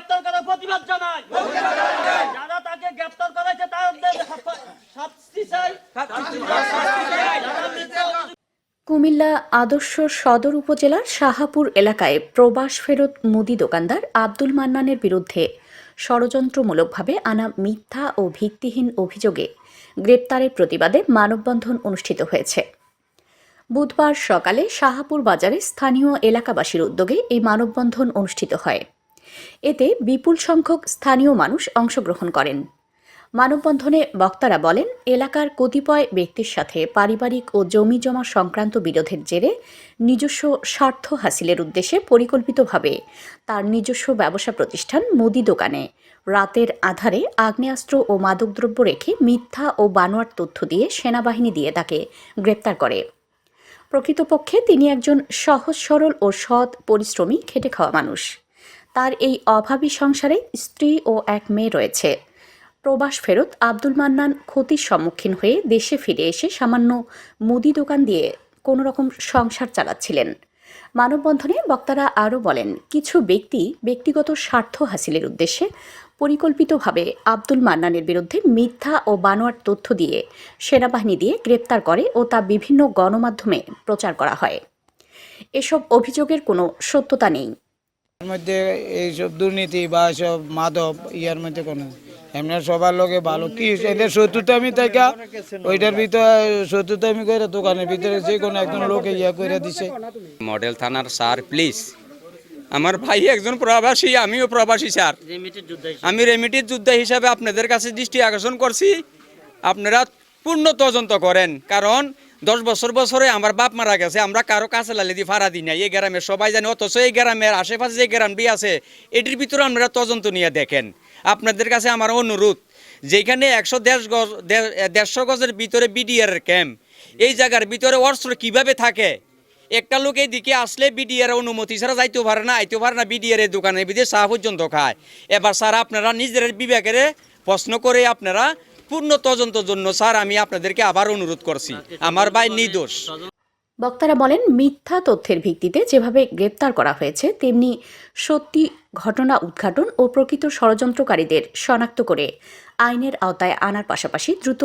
গ্রেপ্তার করার প্রতিবাদ জানাই। যারা তাকে গ্রেপ্তার করেছে তাদের শাস্তি- চাই। কুমিল্লা আদর্শ সদর উপজেলার শাহাপুর এলাকায় প্রবাস ফেরত মুদি দোকানদার আব্দুল মান্নানের বিরুদ্ধে ষড়যন্ত্রমূলকভাবে আনা মিথ্যা ও ভিত্তিহীন অভিযোগে গ্রেপ্তারের প্রতিবাদে মানববন্ধন অনুষ্ঠিত হয়েছে। বুধবার সকালে শাহাপুর বাজারে স্থানীয় এলাকাবাসীর উদ্যোগে এই মানববন্ধন অনুষ্ঠিত হয়। এতে বিপুল সংখ্যক স্থানীয় মানুষ অংশগ্রহণ করেন। মানববন্ধনে বক্তারা বলেন, এলাকার কতিপয় ব্যক্তির সাথে পারিবারিক ও জমি জমা সংক্রান্ত বিরোধের জেরে নিজস্ব স্বার্থ হাসিলের উদ্দেশ্যে পরিকল্পিতভাবে তার নিজস্ব ব্যবসা প্রতিষ্ঠান মুদি দোকানে রাতের আধারে আগ্নেয়াস্ত্র ও মাদকদ্রব্য রেখে মিথ্যা ও বানোয়ার তথ্য দিয়ে সেনাবাহিনী দিয়ে তাকে গ্রেপ্তার করে। প্রকৃতপক্ষে তিনি একজন সহজ সরল ও সৎ পরিশ্রমী খেটে খাওয়া মানুষ। তার এই অভাবী সংসারে স্ত্রী ও এক মেয়ে রয়েছে। প্রবাস ফেরত আব্দুল মান্নান ক্ষতির সম্মুখীন হয়ে দেশে ফিরে এসে সামান্য মুদি দোকান দিয়ে কোনো রকম সংসার চালাচ্ছিলেন। মানববন্ধনে বক্তারা আরও বলেন, কিছু ব্যক্তি ব্যক্তিগত স্বার্থ হাসিলের উদ্দেশ্যে পরিকল্পিতভাবে আব্দুল মান্নানের বিরুদ্ধে মিথ্যা ও বানোয়ার তথ্য দিয়ে সেনাবাহিনী দিয়ে গ্রেপ্তার করে ও তা বিভিন্ন গণমাধ্যমে প্রচার করা হয়। এসব অভিযোগের কোনো সত্যতা নেই। এর মধ্যে এইসব দুর্নীতি বা সব মাদক ইয়ার মধ্যে কোনো এমনি সবার লোকে ভালো। কি এদের শত্রুতা আমি থাকা ওইটার ভিতরে শত্রুতা আমি করে দোকানের ভিতরে যে কোনো একজন লোকে ইয়া করে দিছে। মডেল থানার স্যার প্লিজ। আমার ভাই একজন প্রবাসী আমিও প্রবাসী স্যার। আমি রেমিটির যোদ্ধা হিসাবে আপনাদের কাছে দৃষ্টি আকর্ষণ করছি। আপনারা পূর্ণ তদন্ত করেন কারণ দশ বছর বছরে আমার বাপ মারা গেছে, আমরা কারও কাছে লালি দিয়ে ফাড়া দিই না এই গ্রামের সবাই জানে, অথচ এই গ্রামের আশেপাশে যে গ্রামটি আছে, এটির ভিতরে আপনারা তদন্ত নিয়ে দেখেন। আপনাদের কাছে আমার অনুরোধ, যেখানে একশো দেড় গজ, দেড়- দেড়শো গজের ভিতরে বিডিআর ক্যাম্প এই জায়গার ভিতরে অস্ত্র কীভাবে থাকে? একটা লোক এই দিকে আসলে বিডিআর অনুমতি ছাড়া যাইতেও পারে না, আইতেও পারে না বিডিআর দোকানের ভিতরে চা পর্যন্ত খায়। এবার স্যার, আপনারা নিজের বিবেকের প্রশ্ন করে আপনারা পূর্ণ তদন্তের জন্য, স্যার, আমি আপনাদেরকে আবার অনুরোধ করছি। আমার ভাই নির্দোষ। বক্তারা বলেন, মিথ্যা তথ্যের ভিত্তিতে যেভাবে গ্রেপ্তার করা হয়েছে, তেমনি সত্যি ঘটনা উদ্ঘাটন ও প্রকৃত ষড়যন্ত্রকারীদের শনাক্ত করে আইনের আওতায় আনার পাশাপাশি দ্রুত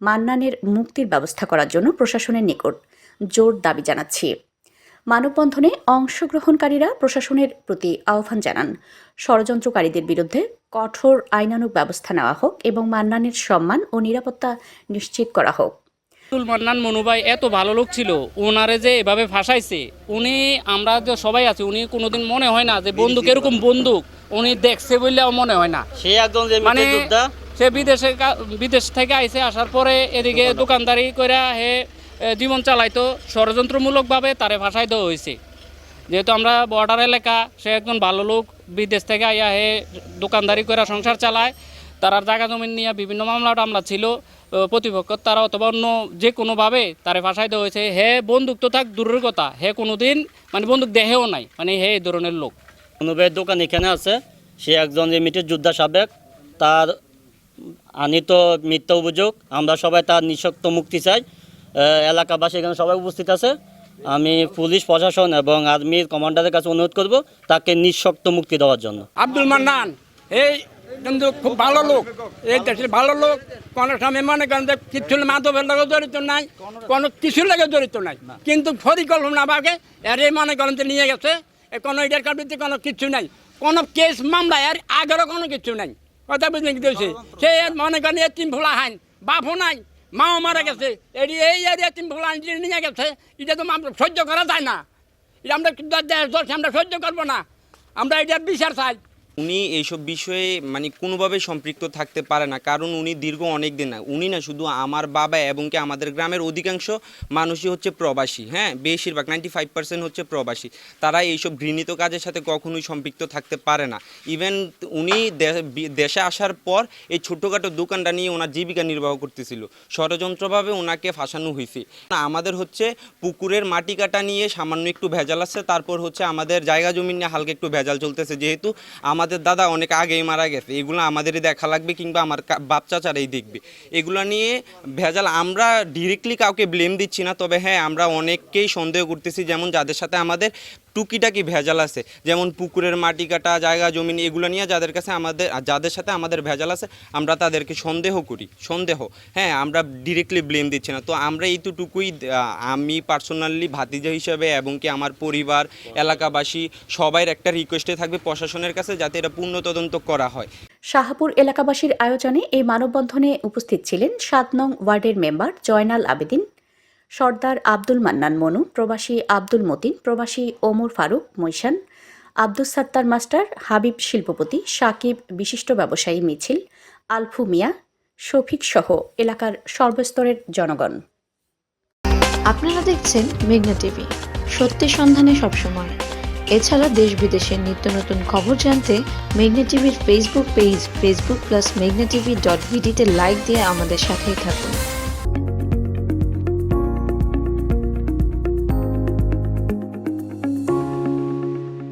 মান্নানের মুক্তির ব্যবস্থা করার জন্য প্রশাসনের নিকট জোর দাবি জানাচ্ছি। মানববন্ধনে অংশগ্রহণকারীরা প্রশাসনের প্রতি আহ্বান জানান। ষড়যন্ত্রকারীদের বিরুদ্ধে কঠোর আইনানুগ ব্যবস্থা নেওয়া হোক এবং মান্নানের সম্মান ও নিরাপত্তা নিশ্চিত করা হোক। আব্দুল মান্নান মনুভাই এত ভালো লোক ছিল ওনারে যে এভাবে ফাঁসাইছে উনি আমরা যে সবাই আছি উনি কোনোদিন মনে হয় না যে বন্দুক এরকম বন্দুক উনি দেখছে বললেও মনে হয় না। সে একজন যে মানে সে বিদেশে বিদেশ থেকে আইসে আসার পরে এদিকে দোকানদারি করে হে জীবন চালাইতো ষড়যন্ত্রমূলকভাবে তারে ফাঁসাই দেওয়া হয়েছে যেহেতু আমরা বর্ডার এলাকা, সে একজন ভালো লোক, বিদেশ থেকে আইয়া হে দোকানদারি করে সংসার চালায় তারার জায়গা জমি নিয়ে বিভিন্ন মামলা টামলা ছিল প্রতিপক্ষ তারা অথবা অন্য যে কোনোভাবে তারে ফাঁসাই দেওয়া হয়েছে। হে বন্দুক তো থাক, দূরের কথা। হে কোনোদিন মানে বন্দুক দেহেও নাই মানে হে এই ধরনের লোক। অনুবের দোকান এখানে আছে? সে একজন রেমিটেড যোদ্ধা সাবেক, তার আনিত মিথ্যা অভিযোগ, আমরা সবাই তার নিঃশক্ত মুক্তি চাই। এলাকাবাসী এখানে সবাই উপস্থিত আছে। আমি পুলিশ, প্রশাসন এবং আর্মির কমান্ডারের কাছে অনুরোধ করব তাকে নিঃশক্ত মুক্তি দেওয়ার জন্য। আব্দুল মান্নান, এই কিন্তু খুব ভালো লোক, এই দেশের ভালো লোক, কোনো সময় মনে করেন যে কিছু মাধবের লাগে জড়িত নাই, কোনো কিছুর লাগে জড়িত নাই, কিন্তু পরিকল্পনা ভাবে এর এই মনে করেন যে নিয়ে গেছে কোনো এটার কারণে কোনো কিছু নাই, কোনো কেস মামলা এর আগেরও কোনো কিছু নাই। কথা বুঝলে কি সে মনে করেন এ তিন ভোলা হাইন, বাপও নাই মাও মারা গেছে। এটি এই এরিয়া তিন হাইন নিয়ে গেছে। এটা তো আমরা সহ্য করা যায় না। এটা আমরা আমরা সহ্য করব না। আমরা এটা বিচার চাই। উনি এইসব বিষয়ে মানে কোনোভাবে সম্পৃক্ত থাকতে পারে না। কারণ উনি দীর্ঘ অনেক দিন না, উনি না শুধু আমার বাবা এবং কি আমাদের গ্রামের অধিকাংশ মানুষই হচ্ছে প্রবাসী হ্যাঁ? বেশিরভাগ নাইনটি ফাইভ পার্সেন্ট হচ্ছে প্রবাসী। তারা এইসব ঘৃণিত কাজের সাথে কখনোই সম্পৃক্ত থাকতে পারে না। ইভেন উনি দেশে আসার পর এই ছোটোখাটো দোকানটা নিয়ে ওনার জীবিকা নির্বাহ করতেছিল। ষড়যন্ত্রভাবে ওনাকে ফাঁসানো হয়েছে। আমাদের হচ্ছে পুকুরের মাটি কাটা নিয়ে সামান্য একটু ভেজাল আছে, তারপর হচ্ছে আমাদের জায়গা জমি নিয়ে হালকা একটু ভেজাল চলতেছে। যেহেতু আমাদের দাদা অনেক আগেই মারা গেছে। এগুলো আমাদেরই দেখা লাগবে কিংবা আমার বাপ চাচারাই দেখবে। এগুলো নিয়ে ভেজাল আমরা ডিরেক্টলি কাউকে ব্লেম দিচ্ছি না, তবে হ্যাঁ আমরা অনেককেই সন্দেহ করতেছি যেমন যাদের সাথে আমাদের টুকিটাকি ভেজাল আছে। যেমন পুকুরের মাটি কাটা, জায়গা জমিন এগুলো নিয়ে যাদের কাছে আমাদের যাদের সাথে আমাদের ভেজাল আছে, আমরা তাদেরকে সন্দেহ করি। সন্দেহ। হ্যাঁ আমরা ডিরেক্টলি ব্লেম দিচ্ছি না। তো আমরা এইটুকুই আমি পার্সোনালি ভাতিজা হিসাবে এবং কি আমার পরিবার, এলাকাবাসী সবাই একটা রিকোয়েস্টে থাকবে প্রশাসনের কাছে যাতে এটা পূর্ণ তদন্ত করা হয়। শাহাপুর এলাকাবাসীর আয়োজনে এই মানববন্ধনে উপস্থিত ছিলেন সাত নং ওয়ার্ডের মেম্বার জয়নাল আবেদিন। সর্দার আব্দুল মান্নান মনু, প্রবাসী আব্দুল মতিন, প্রবাসী ওমর ফারুক মৈশান, আব্দুস সাত্তার মাস্টার, হাবিব শিল্পপতি, সাকিব বিশিষ্ট ব্যবসায়ী মিছিল, আলফু মিয়া, শফিক সহ এলাকার সর্বস্তরের জনগণ। আপনারা দেখছেন মেঘনা টিভি। সত্যি সন্ধানে সবসময়। এছাড়া দেশ বিদেশের নিত্য নতুন খবর জানতে মেঘনা টিভির ফেসবুক পেজ ফেসবুক প্লাস মেঘনা টিভি ডট ভিডিতে লাইক দিয়ে আমাদের সাথেই থাকুন।